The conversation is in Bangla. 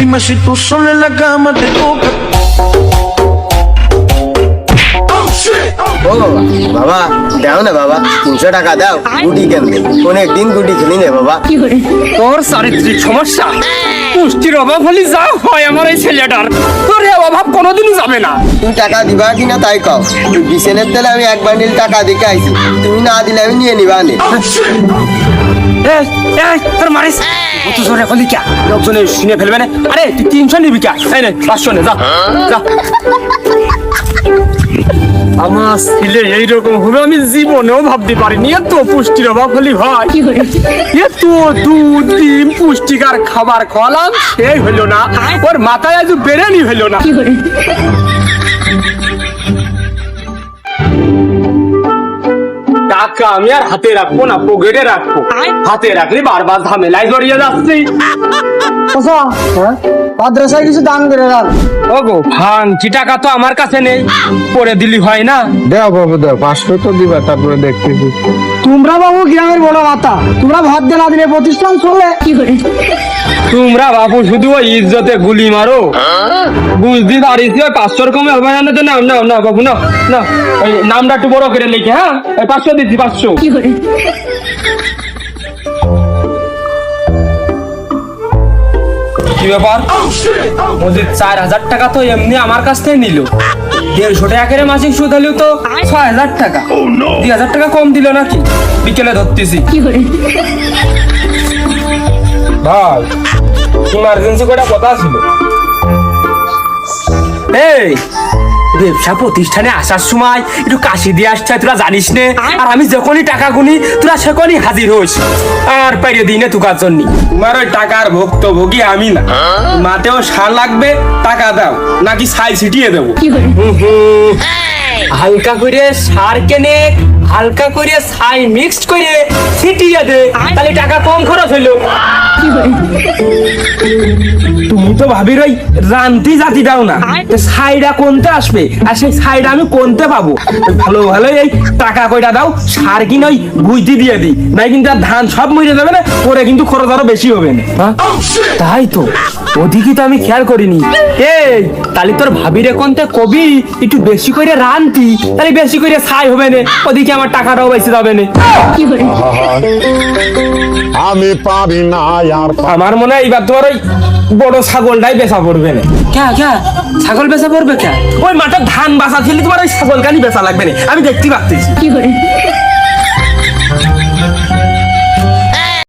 Dime si tú sola en la cama te toca. Oh ও বাবা বাবা দাও না বাবা তিনশো টাকা দাও গুটি কেমনে কোন একদিন গুটি খেলি নে বাবা। তোর চারিত্রিক সমস্যা। পুষ্টির অভাব হলে যা হয় আমার এই ছেলেটার। তোর অভাব কোনোদিনই যাবে না। তুমি টাকা দিবা কিনা তাই কও। বিছানের তেলে আমি এক বান্ডিল টাকা দিকে আইছি। তুমি না দিলে আমি নিয়ে নিবা নে। তোর মারিস? অত জোরে হলি কে লোকজনে শুনে ফেলবে না? আরে তুই তিনশো নিবি কে? এই নে পাঁচশো নে যা যা। আমার ছেলে এইরকম হবে আমি জীবনেও ভাবতে পারিনি। এত পুষ্টির অভাব হলি ভাই এত দুধ ডিম পুষ্টিকর খাবার খাওয়ালাম সেই হলো না। ওর মাথায় আজ বেরেনি হলো না। টাকা আমি আর হাতে রাখবো না পকেটে রাখবো হাতে রাখলে বারবার ঝামেলায় জড়িয়ে যাচ্ছি মাদ্রাসায় কিছু দান করে রাখ। ওগো ভাঙছি টাকা তো আমার কাছে নেই। পরে দিলি হয় না? দেও বাবু দেও পাঁচশো তো দিবা তারপরে দেখতেছি। তোমরা বাবু গ্রামের বড় মাতা তোমরা ভাত দিয়ে না দিলে প্রতিষ্ঠান চলে কি করে? তোমরা বাবু শুধু ওই ইজ্জতে গুলি মারো। বুঝতে পারিস ওই পাঁচশোর কমে হবে না তো নাম নাও না বাবু না না ওই নামটা একটু বড় করে লিখে হ্যাঁ? ওই পাঁচশো দিচ্ছি পাঁচশো। কি ব্যাপার? মজিদ চার হাজার টাকা তো এমনি আমার কাছ থেকে নিল। দেড়শো টাকা মাসিক সুদ হলেও তো ছয় হাজার টাকা। দুই হাজার টাকা কম দিল নাকি? বিকেলে ধরতেছি। ভাই ইমার্জেন্সি করে কথা ছিল? এই ব্যবসা প্রতিষ্ঠানে আসার সময় একটু কাশি দিয়ে আসছে তোরা জানিস নে? আর আমি যখনই টাকা গুনি তোরা সেখনই হাজির হোস। আর পাইরে দিই না তুকার জন্য। তোমার ওই টাকার ভুক্তভোগী আমি না। মাতেও সার লাগবে টাকা দাও নাকি ছাই ছিটিয়ে দেবো। হালকা করে সার কেনে হালকা করে ছাই মিক্সড করে ছিটিয়ে দে। তাহলে টাকা কম খরচ হইল। তুমি তো ভাবির ওই রান্তি জাতি দাও না। সাইডা কোনতে আসবে? আর সেই সাইডা আমি কোনতে পাবো? ভালো ভালো এই টাকা কয়টা দাও, সার কিনে ওই বুঝতে দিয়ে দিই। নাই কিন্তু আর ধান সব মরে যাবে না, পরে কিন্তু খরচ আরও বেশি হবে না। হ্যাঁ? তাই তো। ওদিকে তো আমি খেয়াল করিনি। এই তাহলে তোর ভাবিরে কোনতে কবি? একটু বেশি করে রান্তি তাহলে বেশি করে ছাই হবে না। ওদিকে আমার টাকাটাও বেশি যাবে না। আমি পারি না আর আমার মনে হয় এইবার তোমার ওই বড় ছাগলটাই বেচা পড়বে না। ক্যা ক্যা? ছাগল বেচা পড়বে ক্যা? ওই মাঠে ধান বাসা ছিল তোমার ওই ছাগল কানি বেচা লাগবে না। আমি দেখতে পাচ্ছি